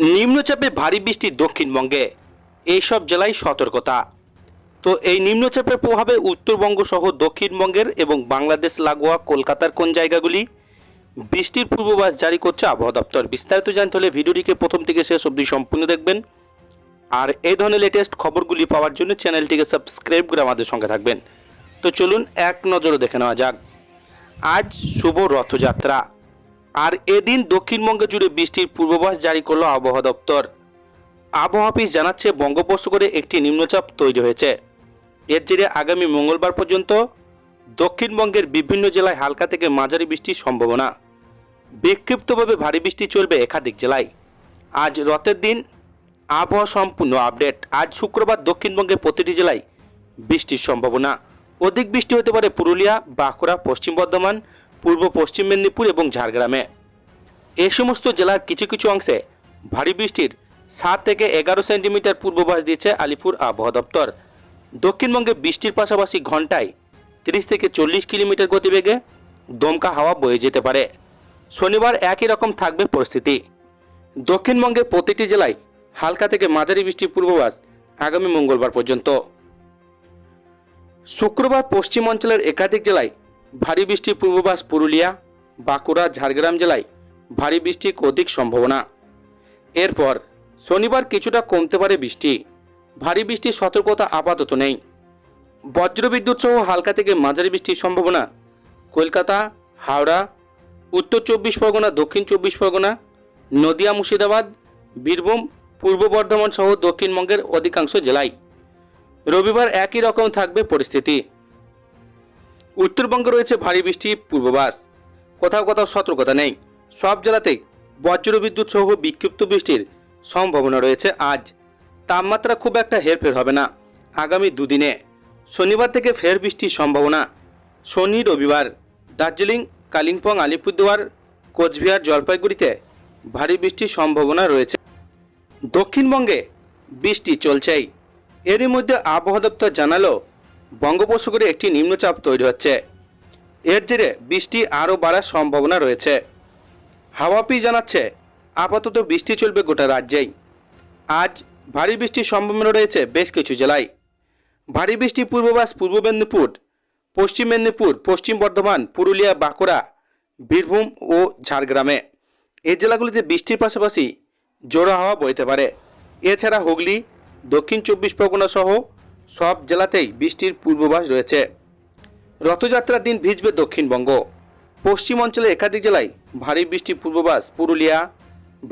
নিম্নচাপে ভারী বৃষ্টি দক্ষিণবঙ্গে। এইসব জেলায় সতর্কতা। তো এই নিম্নচাপের প্রভাবে উত্তরবঙ্গ সহ দক্ষিণবঙ্গের এবং বাংলাদেশ, লাগোয়া, কলকাতার কোন জায়গাগুলি? বৃষ্টির পূর্বাভাস জারি করছে আবহাওয়া দপ্তর। বিস্তারিত জানতে হলে ভিডিওটিকে প্রথম থেকে শেষ অবধি সম্পূর্ণ দেখবেন। আর এই ধরনের লেটেস্ট খবরগুলি পাওয়ার জন্য চ্যানেলটিকে সাবস্ক্রাইব করে আমাদের সঙ্গে থাকবেন। তো চলুন এক নজরে দেখে নেওয়া যাক। আজ শুভ রথযাত্রা। আর এদিন দক্ষিণবঙ্গে জুড়ে বৃষ্টির পূর্বাভাস জারি করল আবহাওয়া দপ্তর। আবহাওয়া অফিস জানাচ্ছে বঙ্গোপসাগরে একটি নিম্নচাপ তৈরি হয়েছে। এর জেরে আগামী মঙ্গলবার পর্যন্ত দক্ষিণবঙ্গের বিভিন্ন জেলায় হালকা থেকে মাঝারি বৃষ্টির সম্ভাবনা। বিক্ষিপ্তভাবে ভারী বৃষ্টি চলবে একাধিক জেলায়। আজ রথের দিন আবহাওয়া সম্পূর্ণ আপডেট। আজ শুক্রবার দক্ষিণবঙ্গের প্রতিটি জেলায় বৃষ্টির সম্ভাবনা। অধিক বৃষ্টি হতে পারে পুরুলিয়া, বাঁকুড়া, পশ্চিম বর্ধমান পূর্ব পশ্চিম মেদিনীপুর এবং ঝাড়গ্রামে। এই সমস্ত জেলার কিছু কিছু অংশে ভারী বৃষ্টির সাত থেকে এগারো সেন্টিমিটার পূর্বাভাস দিয়েছে আলিপুর আবহাওয়া দপ্তর। দক্ষিণবঙ্গে বৃষ্টির পাশাপাশি ঘন্টায় তিরিশ থেকে চল্লিশ কিলোমিটার গতিবেগে দমকা হাওয়া বয়ে যেতে পারে। শনিবার একই রকম থাকবে পরিস্থিতি। দক্ষিণবঙ্গের প্রতিটি জেলায় হালকা থেকে মাঝারি বৃষ্টির পূর্বাভাস আগামী মঙ্গলবার পর্যন্ত। শুক্রবার পশ্চিম অঞ্চলের একাধিক জেলায় ভারী বৃষ্টির পূর্বাভাস পুরুলিয়া, বাঁকুড়া, ঝাড়গ্রাম জেলায় ভারী বৃষ্টির অধিক সম্ভাবনা। এরপর শনিবার কিছুটা কমতে পারে বৃষ্টি। ভারী বৃষ্টির সতর্কতা আপাতত নেই। বজ্রবিদ্যুৎ সহ হালকা থেকে মাঝারি বৃষ্টির সম্ভাবনা। কলকাতা, হাওড়া, উত্তর চব্বিশ পরগনা, দক্ষিণ চব্বিশ পরগনা, নদিয়া, মুর্শিদাবাদ, বীরভূম, পূর্ব বর্ধমান সহ দক্ষিণবঙ্গের অধিকাংশ জেলায়। রবিবার একই রকম থাকবে পরিস্থিতি। উত্তরবঙ্গে রয়েছে ভারী বৃষ্টির পূর্বাভাস। কোথাও কোথাও সতর্কতা নেই। সব জেলাতেই বজ্রবিদ্যুৎ সহ বিক্ষিপ্ত বৃষ্টির সম্ভাবনা রয়েছে আজ। তাপমাত্রা খুব একটা হেরফের হবে না আগামী দুদিনে। শনিবার থেকে ফের বৃষ্টির সম্ভাবনা। শনি, রবিবার দার্জিলিং, কালিম্পং, আলিপুরদুয়ার, কোচবিহার, জলপাইগুড়িতে ভারী বৃষ্টির সম্ভাবনা রয়েছে। দক্ষিণবঙ্গে বৃষ্টি চলছেই। এরই মধ্যে আবহাওয়া দপ্তর জানালো বঙ্গোপসাগরে একটি নিম্নচাপ তৈরি হচ্ছে। এর জেরে বৃষ্টি আরও বাড়ার সম্ভাবনা রয়েছে। হাওয়াপি জানাচ্ছে, আপাতত বৃষ্টি চলবে গোটা রাজ্যেই। আজ ভারী বৃষ্টির সম্ভাবনা রয়েছে বেশ কিছু জেলায়। ভারী বৃষ্টি পূর্বাভাস পূর্ব মেদিনীপুর, পশ্চিম মেদিনীপুর, পশ্চিম বর্ধমান, পুরুলিয়া, বাঁকুড়া, বীরভূম ও ঝাড়গ্রামে। এই জেলাগুলিতে বৃষ্টির পাশাপাশি জোড়া হাওয়া বইতে পারে। এছাড়া হুগলি, দক্ষিণ চব্বিশ পরগনা সহ সব জেলাতেই বৃষ্টির পূর্বাভাস রয়েছে। রথযাত্রার দিন ভিজবে দক্ষিণবঙ্গ। পশ্চিম অঞ্চলে একাধিক জেলায় ভারী বৃষ্টির পূর্বাভাস পুরুলিয়া,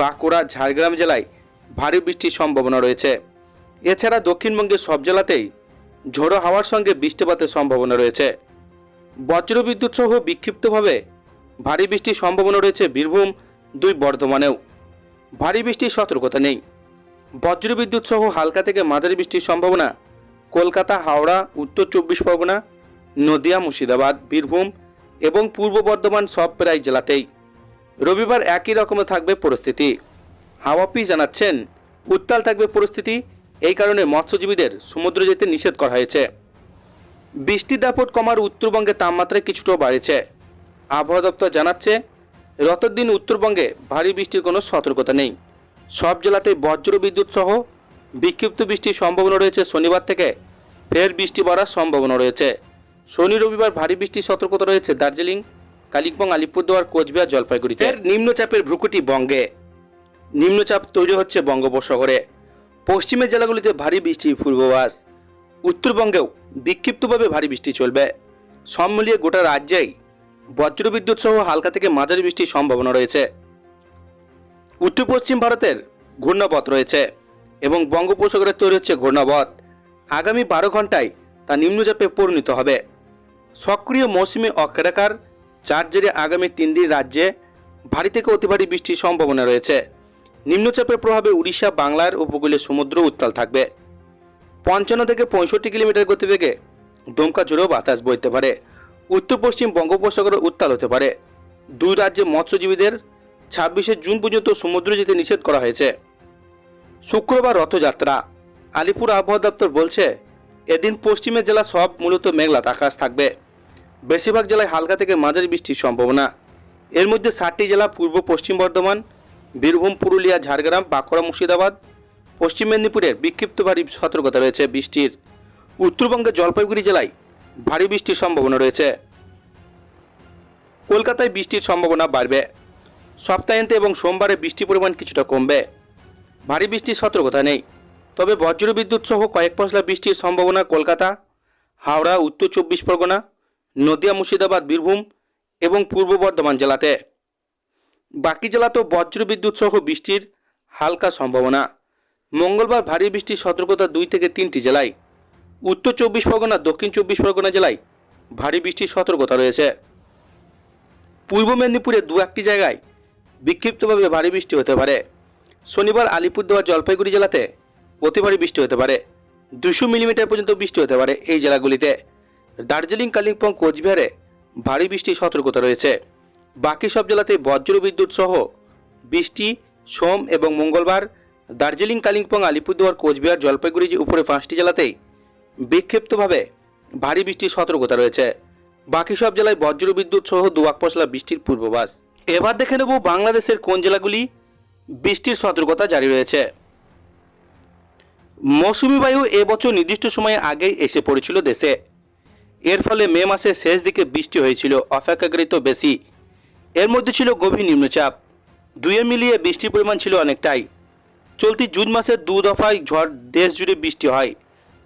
বাঁকুড়া, ঝাড়গ্রাম জেলায় ভারী বৃষ্টির সম্ভাবনা রয়েছে। এছাড়া দক্ষিণবঙ্গের সব জেলাতেই ঝোড়ো হাওয়ার সঙ্গে বৃষ্টিপাতের সম্ভাবনা রয়েছে। বজ্রবিদ্যুৎ সহ বিক্ষিপ্তভাবে ভারী বৃষ্টির সম্ভাবনা রয়েছে বীরভূম, দুই বর্ধমানেও। ভারী বৃষ্টির সতর্কতা নেই। বজ্রবিদ্যুৎ সহ হালকা থেকে মাঝারি বৃষ্টির সম্ভাবনা কলকাতা, হাওড়া, উত্তর চব্বিশ পরগনা, নদিয়া, মুর্শিদাবাদ, বীরভূম এবং পূর্ব বর্ধমান সব প্রায় জেলাতেই। রবিবার একই রকমে থাকবে পরিস্থিতি। হাওয়াপি জানাচ্ছেন, উত্তাল থাকবে পরিস্থিতি, এই কারণে মৎস্যজীবীদের সমুদ্রে যেতে নিষেধ করা হয়েছে। বৃষ্টির দাপট কমার উত্তরবঙ্গে তাপমাত্রা কিছুটা বাড়েছে। আবহাওয়া দপ্তর জানাচ্ছে, রথের দিন উত্তরবঙ্গে ভারী বৃষ্টির কোনো সতর্কতা নেই। সব জেলাতে বজ্র বিদ্যুৎ সহ বিক্ষিপ্ত বৃষ্টির সম্ভাবনা রয়েছে শনিবার থেকে। ফের বৃষ্টি বাড়ার সম্ভাবনা রয়েছে। শনি রবিবার ভারী বৃষ্টির সতর্কতা রয়েছে দার্জিলিং, কালিম্পং, আলিপুরদুয়ার, কোচবিহার, জলপাইগুড়িতে। নিম্নচাপের ভ্রুকুটি বঙ্গে। নিম্নচাপ তৈরি হচ্ছে বঙ্গোপসাগরে। পশ্চিমের জেলাগুলিতে ভারী বৃষ্টির পূর্বাভাস। উত্তরবঙ্গেও বিক্ষিপ্তভাবে ভারী বৃষ্টি চলবে। সব মিলিয়ে গোটা রাজ্যেই বজ্রবিদ্যুৎ সহ হালকা থেকে মাঝারি বৃষ্টির সম্ভাবনা রয়েছে। উত্তর পশ্চিম ভারতের ঘূর্ণাবত রয়েছে। এবং বঙ্গোপসাগরে তৈরি হচ্ছে ঘূর্ণাবত। আগামী বারো ঘন্টায় তা নিম্নচাপে পরিণত হবে। সক্রিয় মৌসুমি অক্ষরেখার যার জেরে আগামী তিন দিন রাজ্যে ভারী থেকে অতি ভারী বৃষ্টির সম্ভাবনা রয়েছে। নিম্নচাপের প্রভাবে উড়িষ্যা, বাংলার উপকূলে সমুদ্র উত্তাল থাকবে। পঞ্চান্ন থেকে পঁয়ষট্টি কিলোমিটার গতিবেগে দমকা জোরেও বাতাস বইতে পারে। উত্তর পশ্চিম বঙ্গোপসাগরে উত্তাল হতে পারে। দুই রাজ্যে মৎস্যজীবীদের ছাব্বিশে জুন পর্যন্ত সমুদ্রে যেতে নিষেধ করা হয়েছে। শুক্রবার রথযাত্রা। আলিপুর আবহাওয়া দপ্তর বলছে, এদিন পশ্চিমের জেলা সব মূলত মেঘলা আকাশ থাকবে। বেশিরভাগ জেলায় হালকা থেকে মাঝারি বৃষ্টির সম্ভাবনা। এর মধ্যে ষাটটি জেলা পূর্ব পশ্চিম বর্ধমান, বীরভূম, পুরুলিয়া, ঝাড়গ্রাম, বাঁকুড়া, মুর্শিদাবাদ, পশ্চিম মেদিনীপুরের বিক্ষিপ্ত ভারী সতর্কতা রয়েছে বৃষ্টির। উত্তরবঙ্গের জলপাইগুড়ি জেলায় ভারী বৃষ্টির সম্ভাবনা রয়েছে। কলকাতায় বৃষ্টির সম্ভাবনা বাড়বে। সপ্তাহান্তে এবং সোমবারে বৃষ্টির পরিমাণ কিছুটা কমবে। ভারী বৃষ্টির সতর্কতা নেই। তবে বজ্রবিদ্যুৎ সহ কয়েক পশলা বৃষ্টির সম্ভাবনা কলকাতা, হাওড়া, উত্তর চব্বিশ পরগনা, নদিয়া, মুর্শিদাবাদ, বীরভূম এবং পূর্ব বর্ধমান জেলাতে। বাকি জেলাতেও বজ্রবিদ্যুৎ সহ বৃষ্টির হালকা সম্ভাবনা। মঙ্গলবার ভারী বৃষ্টির সতর্কতা দুই থেকে তিনটি জেলায়। উত্তর চব্বিশ পরগনা, দক্ষিণ চব্বিশ পরগনা জেলায় ভারী বৃষ্টির সতর্কতা রয়েছে। পূর্ব মেদিনীপুরে দু একটি জায়গায় বিক্ষিপ্তভাবে ভারী বৃষ্টি হতে পারে। শনিবার আলিপুরদুয়ার জলপাইগুড়ি জেলাতে অতি ভারী বৃষ্টি হতে পারে। দুশো মিলিমিটার পর্যন্ত বৃষ্টি হতে পারে এই জেলাগুলিতে। দার্জিলিং, কালিম্পং, কোচবিহারে ভারী বৃষ্টির সতর্কতা রয়েছে। বাকি সব জেলাতে বজ্র বিদ্যুৎ সহ বৃষ্টি, সোম এবং মঙ্গলবার। দার্জিলিং, কালিম্পং, আলিপুরদুয়ার, কোচবিহার, জলপাইগুড়ি উপরে পাঁচটি জেলাতেই বিক্ষিপ্তভাবে ভারী বৃষ্টির সতর্কতা রয়েছে। বাকি সব জেলায় বজ্র বিদ্যুৎ সহ দুয়াক পশলা বৃষ্টির পূর্বাভাস। এবার দেখে নেব বাংলাদেশের কোন জেলাগুলি বৃষ্টির সতর্কতা জারি রয়েছে। মৌসুমি বায়ু এবছর নির্দিষ্ট সময়ে আগেই এসে পড়েছিল দেশে। এর ফলে মে মাসের শেষ দিকে বৃষ্টি হয়েছিল, অপেক্ষাকৃত বেশি। এর মধ্যে ছিল গভীর নিম্নচাপ। দুয়ে মিলিয়ে বৃষ্টির পরিমাণ ছিল অনেকটাই। চলতি জুন মাসের দু দফায় ঝড় দেশ জুড়ে বৃষ্টি হয়।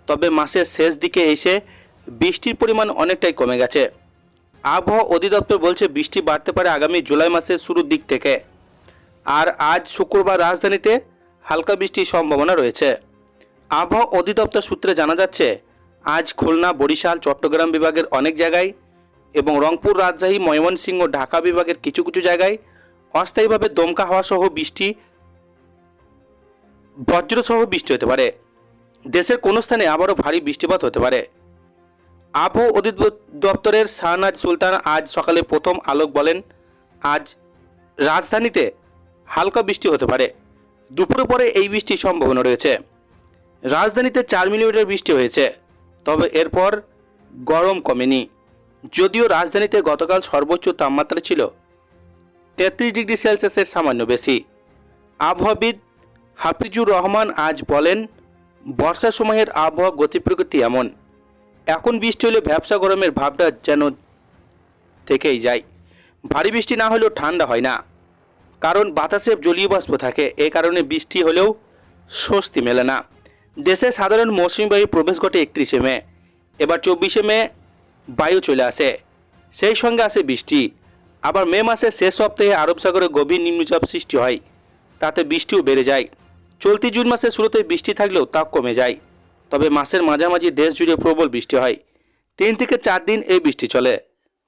তবে মাসের শেষ দিকে এসে বৃষ্টির পরিমাণ অনেকটাই কমে গেছে। আবহাওয়া অধিদপ্তর বলছে বৃষ্টি বাড়তে পারে আগামী জুলাই মাসের শুরুর দিক থেকে। আর আজ শুক্রবার রাজধানীতে হালকা বৃষ্টির সম্ভাবনা রয়েছে। আবহাওয়া অধিদপ্তর সূত্রে জানা যাচ্ছে, আজ খুলনা, বরিশাল, চট্টগ্রাম বিভাগের অনেক জায়গায় এবং রংপুর, রাজশাহী, ময়মনসিংহ, ঢাকা বিভাগের কিছু কিছু জায়গায় অস্থায়ীভাবে দমকা হাওয়া সহ বৃষ্টি, বজ্রসহ বৃষ্টি হতে পারে। দেশের কোনো স্থানে আবারও ভারী বৃষ্টিপাত হতে পারে। আবহাওয়া অধি অধিদপ্তরের শাহনাজ সুলতান আজ সকালে প্রথম আলোক বলেন, আজ রাজধানীতে হালকা বৃষ্টি হতে পারে। দুপুরে পরে এই বৃষ্টির সম্ভাবনা রয়েছে। রাজধানীতে চার মিলিমিটার বৃষ্টি হয়েছে, তবে এরপর গরম কমেনি। যদিও রাজধানীতে গতকাল সর্বোচ্চ তাপমাত্রা ছিল তেত্রিশ ডিগ্রি সেলসিয়াসের সামান্য বেশি। আবহাওয়াবিদ হাফিজুর রহমান আজ বলেন বর্ষার সময়ের আবহাওয়া গতি প্রকৃতি এমন। এখন বৃষ্টি হলে ভ্যাবসা গরমের ভাবটা যেন থেকেই যায়। ভারী বৃষ্টি না হলেও ঠান্ডা হয় না। কারণ বাতাসে জলীয় বাষ্প থাকে। এ কারণে বৃষ্টি হলেও স্বস্তি মেলে না। দেশে সাধারণ মৌসুমি বায়ু প্রবেশ ঘটে একত্রিশে মে। এবার চব্বিশে মে বায়ু চলে আসে। সেই সঙ্গে আসে বৃষ্টি। আবার মে মাসের শেষ সপ্তাহে আরব সাগরে গভীর নিম্নচাপ সৃষ্টি হয়। তাতে বৃষ্টিও বেড়ে যায়। চলতি জুন মাসের শুরুতে বৃষ্টি থাকলেও তা কমে যায়। তবে মাসের মাঝামাঝি দেশ জুড়ে প্রবল বৃষ্টি হয়। তিন থেকে চার দিন এই বৃষ্টি চলে।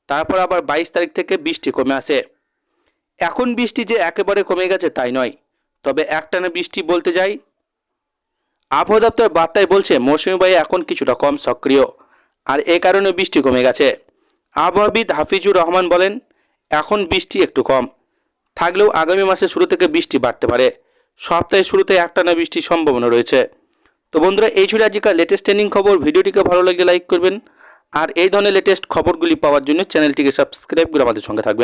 তারপর আবার বাইশ তারিখ থেকে বৃষ্টি কমে আসে। এখন বৃষ্টি যে একেবারে কমে গেছে তাই নয়, তবে একটানা বৃষ্টি বলতে যাই, আবহাওয়া দপ্তর বার্তায় বলছে মৌসুমী বায়ু এখন কিছুটা কম সক্রিয়, আর এ কারণে বৃষ্টি কমে গেছে। আবহাওয়াবিদ হাফিজুর রহমান বলেন, এখন বৃষ্টি একটু কম, থাকলেও আগামী মাসে শুরু থেকে বৃষ্টি বাড়তে পারে। সপ্তাহের শুরুতে একটানা বৃষ্টির সম্ভাবনা রয়েছে। তো বন্ধুরা, এই ছিল আজকের লেটেস্ট ট্রেনিং খবর। ভিডিওটিকে ভালো লাগলে লাইক করবেন। আর এই ধরনের লেটেস্ট খবরগুলি পাওয়ার জন্য চ্যানেলটিকে সাবস্ক্রাইব করে আমাদের সঙ্গে থাকবেন।